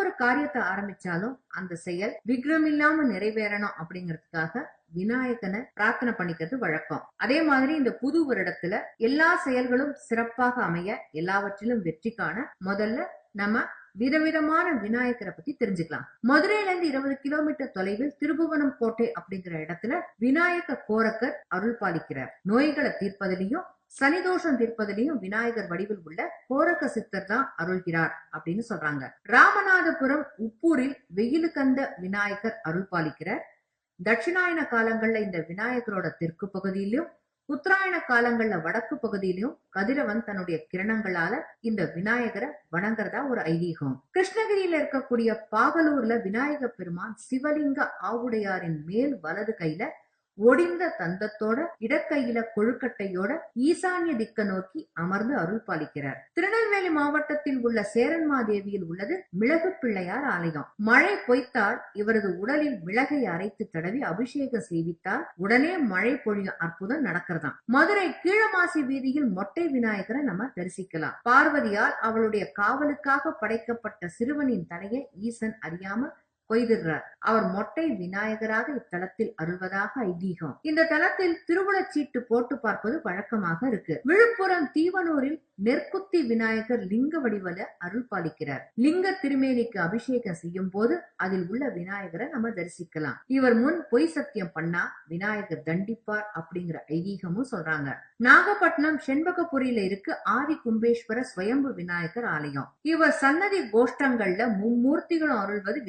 ஒரு காரியத்தை ஆரம்பிச்சாலும் அந்த செயல் விக்ரம் இல்லாம நிறைவேறணும் அப்படிங்கறதுக்காக விநாயகனை பிரார்த்தனை பண்ணிக்கிறது வழக்கம். அதே மாதிரி இந்த புது வருடத்துல எல்லா செயல்களும் சிறப்பாக அமைய எல்லாவற்றிலும் வெற்றி காண முதல்ல நம்ம விதவிதமான விநாயகரை பத்தி தெரிஞ்சுக்கலாம். மதுரையில இருந்து இருபது கிலோமீட்டர் தொலைவில் திருபுவனம் கோட்டை அப்படிங்கிற இடத்துல விநாயக கோரக்கர் அருள் பாலிக்கிறார் நோய்களை தீர்ப்பதிலையும் சனிதோஷம் தீர்ப்பதிலையும் விநாயகர் வடிவில் உள்ள கோரக்க சித்தர் தான் அருள்கிறார் அப்படின்னு சொல்றாங்க. ராமநாதபுரம் உப்பூரில் வெயிலுக்கந்த விநாயகர் அருள் பாலிக்கிறார் தட்சிணாயன காலங்கள்ல இந்த விநாயகரோட தெற்கு பகுதியிலும் உத்தராயண காலங்கள்ல வடக்கு பகுதியிலும் கதிரவன் தன்னுடைய கிரணங்களால இந்த விநாயகரை வணங்குறதா ஒரு ஐதீகம். கிருஷ்ணகிரியில இருக்கக்கூடிய பாகலூர்ல விநாயக பெருமான் சிவலிங்க ஆவுடையாரின் மேல் வலது கையில ஒடிந்த தந்தத்தோட இடக்கையில கொழுக்கட்டையோட ஈசான்ய திக்க நோக்கி அமர்ந்து அருள் பாலிக்கிறார். திருநெல்வேலி மாவட்டத்தில் உள்ள சேரன்மாதேவியில் உள்ளது மிளகு பிள்ளையார் ஆலயம். மழை பொய்த்தால் இவரது உடலில் மிளகை அரைத்து தடவி அபிஷேகம் செய்வித்தால் உடனே மழை பொழியும் அற்புதம் நடக்கிறதாம். மதுரை கீழமாசி வீதியில் மொட்டை விநாயகரை நம்ம தரிசிக்கலாம். பார்வதியால் அவளுடைய காவலுக்காக படைக்கப்பட்ட சிறுவனின் தலையை ஈசன் அறியாம கொய்திடுறார் அவர் மொட்டை விநாயகராக இத்தலத்தில் அருள்வதாக ஐதீகம். இந்த தலத்தில் திருவுளச்சீட்டு போட்டு பார்ப்பது வழக்கமாக இருக்கு. விழுப்புரம் தீவனூரில் நெற்குத்தி விநாயகர் லிங்க வடிவல அருள் பாலிக்கிறார். லிங்க திருமேனிக்கு அபிஷேகம் செய்யும் போது அதில் உள்ள விநாயகரை நம்ம தரிசிக்கலாம். இவர் முன் பொய் சத்தியம் பண்ணா விநாயகர் தண்டிப்பார் அப்படிங்கிற ஐதீகமும் சொல்றாங்க. நாகப்பட்டினம் செண்பகபுரியில இருக்கு ஆதி கும்பேஸ்வர ஸ்வயம்பு விநாயகர் ஆலயம். இவர் சன்னதி கோஷ்டங்கள்ல மும்மூர்த்திகளும் அருள்வது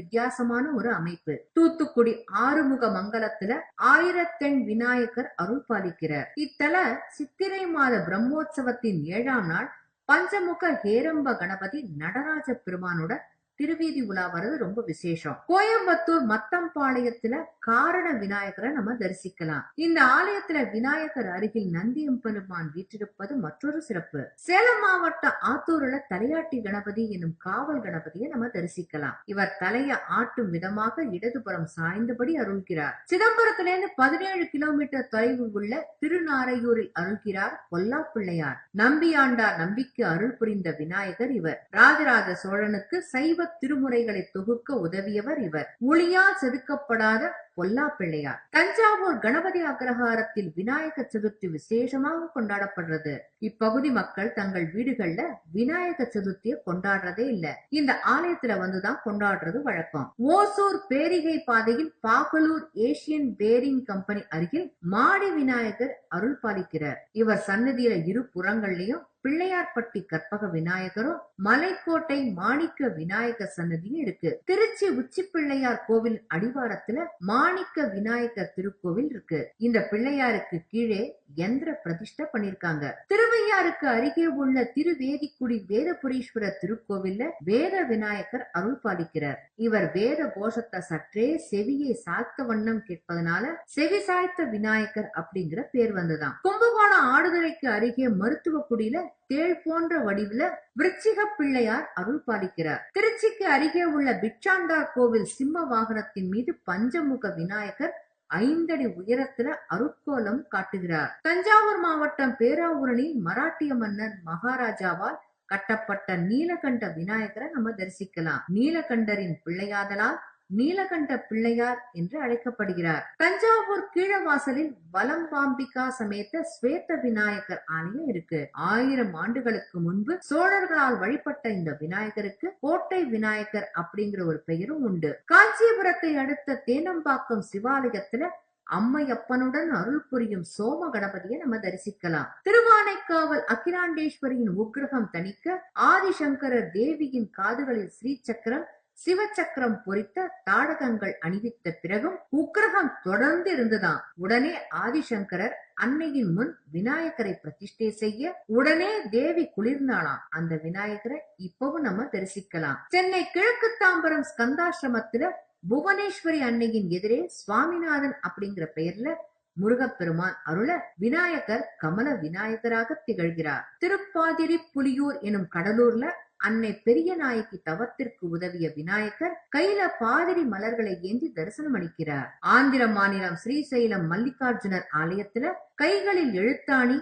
வித்தியாசமான ஒரு அமைப்பு. தூத்துக்குடி ஆறுமுக மங்கலத்துல ஆயிரத்தெண் விநாயகர் அருள் பாலிக்கிறார். இத்தல சித்திரை மாத பிரம்மோற்சவத்தின் ஏழாம் நாள் பஞ்சமுக ஹேரம்ப கணபதி நடராஜ பெருமானோட திருவீதி உலா வர்றது ரொம்ப விசேஷம். கோயம்புத்தூர் மத்தம்பாளையத்துல காரண விநாயகரை நம்ம தரிசிக்கலாம். இந்த ஆலயத்துல விநாயகர் அருகில் நந்தியம்பெருமான் வீற்றிருப்பது மற்றொரு சிறப்பு. சேலம் மாவட்டம் ஆத்தூர்ல தலையாட்டி கணபதி என்னும் காவல் கணபதியை நம்ம தரிசிக்கலாம். இவர் தலைய ஆட்டும் விதமாக இடதுபுறம் சாய்ந்தபடி அருள்கிறார். சிதம்பரத்திலிருந்து பதினேழு கிலோமீட்டர் தொலைவு உள்ள திருநாரையூரில் அருள்கிறார் பொல்லா பிள்ளையார் நம்பியாண்டார் நம்பிக்கை அருள் புரிந்த விநாயகர் இவர். ராஜராஜ சோழனுக்கு சைவ திருமுறைகளை தொகுக்க உதவியவர் இவர். ஒளியால் செதுக்கப்படாத பொல்லா பிள்ளையார். தஞ்சாவூர் கணபதி அக்ரஹாரத்தில் விநாயகர் சதுர்த்தி விசேஷமாக கொண்டாடப்படுறது. இப்பகுதி மக்கள் தங்கள் வீடுகள்ல விநாயகர் சதுர்த்தியை கொண்டாடுறதே இல்ல. இந்த ஆலயத்துல வந்துதான் கொண்டாடுறது வழக்கம். ஓசூர் பேரிகை பாதையில் பாகலூர் ஏசியன் பேரிங் கம்பெனி அருகில் மாடி விநாயகர் அருள் பாலிக்கிறார் இவர் சன்னதியில இரு புறங்கள்லயும் பிள்ளையார்பட்டி கற்பக விநாயகரும் மலைக்கோட்டை மாணிக்க விநாயகர் சன்னதியும் இருக்கு. திருச்சி உச்சி பிள்ளையார் கோவில் அடிவாரத்துல மாணிக்க விநாயகர் திருக்கோவில் இருக்கு. இந்த பிள்ளையாருக்கு கீழே யந்திர பிரதிஷ்டை பண்ணிருக்காங்க. திருவையாருக்கு அருகே உள்ள திருவேதிக்குடி வேதபுரீஸ்வரர் திருக்கோவில்ல வேத விநாயகர் அருள் பாலிக்கிறார். இவர் வேத கோஷத்தை சற்றே செவியை சாத்த வண்ணம் கேட்பதனால செவி சாய்த்த விநாயகர் அப்படிங்கிற பேர் வந்ததாம். கும்பகோணம் ஆடுதுறைக்கு அருகே மருத்துவ குடியில தேள் போன்ற வடிவுல விருச்சிக பிள்ளையார் அருள் பாலிக்கிறார். திருச்சிக்கு அருகே உள்ள பிச்சாண்டார் கோவில் சிம்ம வாகனத்தின் மீது பஞ்சமுக விநாயகர் ஐந்தடி உயரத்துல அருட்கோலம் காட்டுகிறார். தஞ்சாவூர் மாவட்டம் பேராவூரணில் மராட்டிய மன்னர் மகாராஜாவால் கட்டப்பட்ட நீலகண்ட விநாயகரை நம்ம தரிசிக்கலாம். நீலகண்டரின் பிள்ளையாதலால் நீலகண்ட பிள்ளையார் என்று அழைக்கப்படுகிறார். தஞ்சாவூர் கீழவாசலில் வலம்பாம்பிகா சமேத ஸ்வேத விநாயகர் ஆலயம் இருக்கு. ஆயிரம் ஆண்டுகளுக்கு முன்பு சோழர்களால் வழிபட்ட இந்த விநாயகருக்கு கோட்டை விநாயகர் அப்படிங்கிற ஒரு பெயரும் உண்டு. காஞ்சிபுரத்தை அடுத்த தேனம்பாக்கம் சிவாலயத்துல அம்மையப்பனுடன் அருள் புரியும் சோம கணபதியை நம்ம தரிசிக்கலாம். திருவானைக்காவல் அகிலாண்டேஸ்வரியின் உக்கிரகம் தணிக்க ஆதிசங்கரர் தேவியின் காதுகளில் ஸ்ரீ சக்கரம் சிவச்சக்கரம் பொறித்த தாடகங்கள் அணிவித்த பிறகும் உக்கிரகம் தொடர்ந்து இருந்ததாம் உடனே ஆதிசங்கரர் அன்னையின் முன் விநாயகரை பிரதிஷ்டை செய்ய உடனே தேவி குளிர்ந்தாளாம். அந்த விநாயகரை இப்பவும் நம்ம தரிசிக்கலாம். சென்னை கிழக்கு தாம்பரம் ஸ்கந்தாசிரமத்துல புவனேஸ்வரி அன்னையின் எதிரே சுவாமிநாதன் அப்படிங்கிற பெயர்ல முருகப்பெருமான் அருள விநாயகர் கமல விநாயகராக திகழ்கிறார். திருப்பாதிரி புலியூர் எனும் கடலூர்ல அன்னை பெரிய நாயகி தவத்திற்கு உதவிய விநாயகர் கையில பாதிரி மலர்களை ஏந்தி தரிசனம் அளிக்கிறார் ஆந்திர மாநிலம் ஸ்ரீசைலம் மல்லிகார்ஜுனர் ஆலயத்துல கைகளில் எழுத்தாணி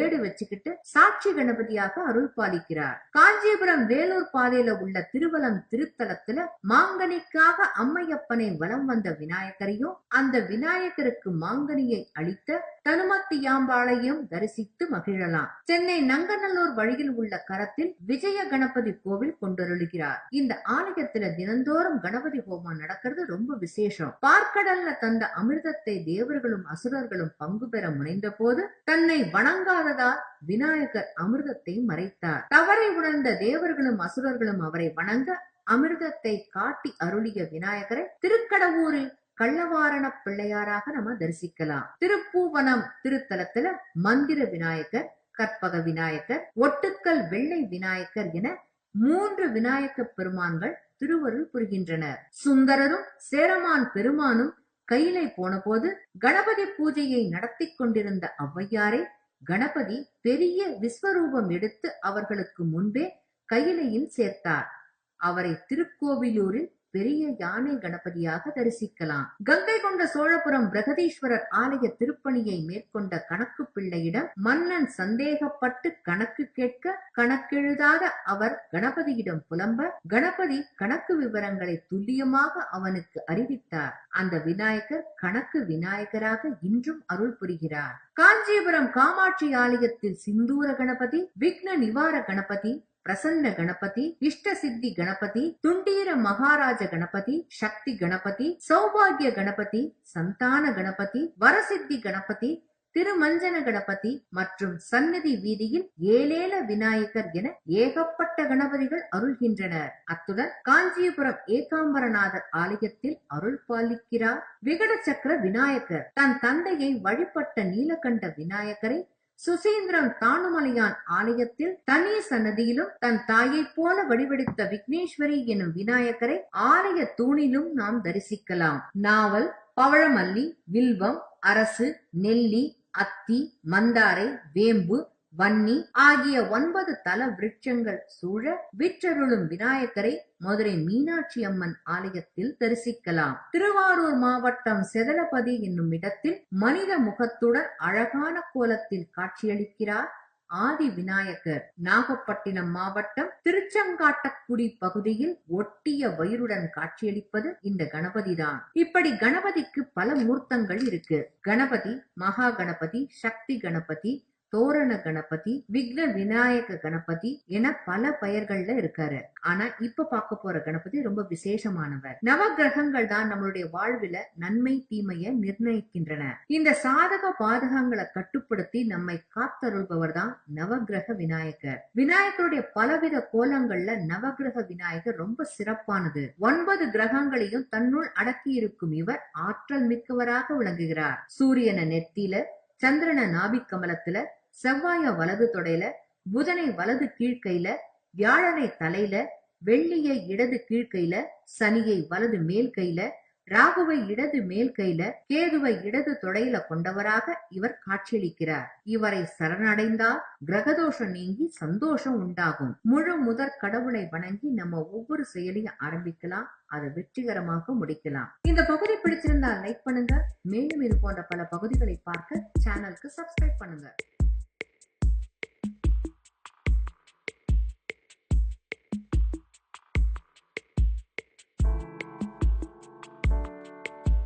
ஏடு வச்சுக்கிட்டு சாட்சி கணபதியாக அருள் பாலிக்கிறார். காஞ்சிபுரம் வேலூர் பாதையில உள்ள திருவலம் திருத்தலத்துல மாங்கனிக்காக அம்மையப்பனை வலம் வந்த விநாயகரையும் அந்த விநாயகருக்கு மாங்கனியை அளித்த தனுமத்தியாம்பாளையும் தரிசித்து மகிழலாம். சென்னை நங்கநல்லூர் வழியில் உள்ள கரத்தில் விஜய கணபதி கோவில் கொண்டருளுகிறார். இந்த ஆலயத்துல தினந்தோறும் கணபதி ஹோமம் நடக்கிறது ரொம்ப விசேஷம். பார்க்கடல்ல தந்த அமிர்தத்தை தேவர்களும் அசுரர்களும் பங்கு பெற முனைந்த போது தன்னை வணங்காததால் விநாயகர் அமிர்தத்தை மறைத்தார். தவறை உணர்ந்த தேவர்களும் அசுரர்களும் அவரை வணங்க அமிர்தத்தை காட்டி அருளிய விநாயகரை திருக்கடவூரில் கள்ளவாரண பிள்ளையாராக நம்ம தரிசிக்கலாம். திருப்பூவனம் திருத்தலத்துல மந்திர விநாயகர் கற்பக விநாயகர் ஒட்டுக்கல் வெள்ளை விநாயகர் என மூன்று விநாயக பெருமான்கள் திருவருள் புரிகின்றனர். சுந்தரரும் சேரமான் பெருமானும் கையிலை போனபோது கணபதி பூஜையை நடத்தி கொண்டிருந்த ஒளவையாரை கணபதி பெரிய விஸ்வரூபம் எடுத்து அவர்களுக்கு முன்பே கையிலையில் சேர்த்தார். அவரை திருக்கோவிலூரில் பெரிய யானை கணபதியாக தரிசிக்கலாம். கங்கை கொண்ட சோழபுரம் பிரகதீஸ்வரர் ஆலய திருப்பணியை மேற்கொண்ட கணக்கு பிள்ளையிடம் மன்னன் சந்தேகப்பட்டு கணக்கு கேட்க கணக்கெழுதாத அவர் கணபதியிடம் புலம்ப கணபதி கணக்கு விவரங்களை துல்லியமாக அவனுக்கு அறிவித்தார். அந்த விநாயகர் கணக்கு விநாயகராக இன்றும் அருள் புரிகிறார். காஞ்சிபுரம் காமாட்சி ஆலயத்தில் சிந்தூர கணபதி விக்ன நிவார கணபதி பிரசன்ன கணபதி இஷ்ட சித்தி கணபதி துண்டீர மகாராஜ கணபதி சக்தி கணபதி சௌபாகிய கணபதி சந்தான கணபதி வரசித்தி கணபதி திருமஞ்சன கணபதி மற்றும் சன்னதி வீதியில் ஏழேல விநாயகர் என ஏகப்பட்ட கணபதிகள் அருள்கின்றனர். அத்துடன் காஞ்சிபுரம் ஏகாம்பரநாதர் ஆலயத்தில் அருள் பாலிக்கிறார். விகட சக்கர விநாயகர் தன் தந்தையை வழிபட்ட நீலகண்ட விநாயகரை சுசேந்திரன் தானுமலையான் ஆலயத்தில் தனி சன்னதியிலும் தன் தாயைப் போல வடிவெடுத்த விக்னேஸ்வரி எனும் விநாயகரை ஆலய தூணிலும் நாம் தரிசிக்கலாம். நாவல் பவழமல்லி வில்வம் அரசு நெல்லி அத்தி மந்தாரை வேம்பு வன்னி ஆகிய ஒன்பது தல விருட்சங்கள் சூழ விற்றருளும் விநாயகரை மதுரை மீனாட்சி அம்மன் ஆலயத்தில் தரிசிக்கலாம். திருவாரூர் மாவட்டம் செதலபதி என்னும் இடத்தில் மனித முகத்துடன் அழகான கோலத்தில் காட்சியளிக்கிறார் ஆதி விநாயகர். நாகப்பட்டினம் மாவட்டம் திருச்செங்காட்டக்குடி பகுதியில் ஒட்டிய வயிறுடன் காட்சியளிப்பது இந்த கணபதிதான். இப்படி கணபதிக்கு பல மூர்த்தங்கள் இருக்கு. கணபதி மகா கணபதி சக்தி கணபதி தோரண கணபதி விக்ன விநாயக கணபதி என பல பெயர்கள்ல இருக்காரு. ஆனா இப்ப பார்க்க போற கணபதி ரொம்ப விசேஷமானவர். நவ கிரகங்கள் தான் நம்மளுடைய வாழ்வில நன்மை தீமையை நிர்ணயிக்கின்றன. இந்த சாதக பாதகங்களை கட்டுப்படுத்தி நம்மை காத்தருள்பவர் தான் நவகிரக விநாயகர். விநாயகருடைய பலவித கோலங்கள்ல நவகிரக விநாயகர் ரொம்ப சிறப்பானது. ஒன்பது கிரகங்களையும் தன்னுள் அடக்கி இருக்கும் இவர் ஆற்றல் மிக்கவராக விளங்குகிறார். சூரியனை நெத்தியில சந்திரன நாபிக் கமலத்துல செவ்வாய வலது தொடையில புதனை வலது கீழ்கையில வியாழனை தலையில வெள்ளியை இடது கீழ்கையில சனியை வலது மேல் கையில ராகுவை இடது மேல் கையில கேதுவை இடது தொடையில கொண்டவராக இவர் காட்சியளிக்கிறார். இவரை சரணடைந்தால் கிரகதோஷம் நீங்கி சந்தோஷம் உண்டாகும். முழு முதற் கடவுளை வணங்கி நம்ம ஒவ்வொரு செயலையும் ஆரம்பிக்கலாம். அதை வெற்றிகரமாக முடிக்கலாம். இந்த பகுதி பிடிச்சிருந்தா லைக் பண்ணுங்க. மேலும் இது போன்ற பல பகுதிகளை பார்க்க சேனலுக்கு சப்ஸ்கிரைப் பண்ணுங்க.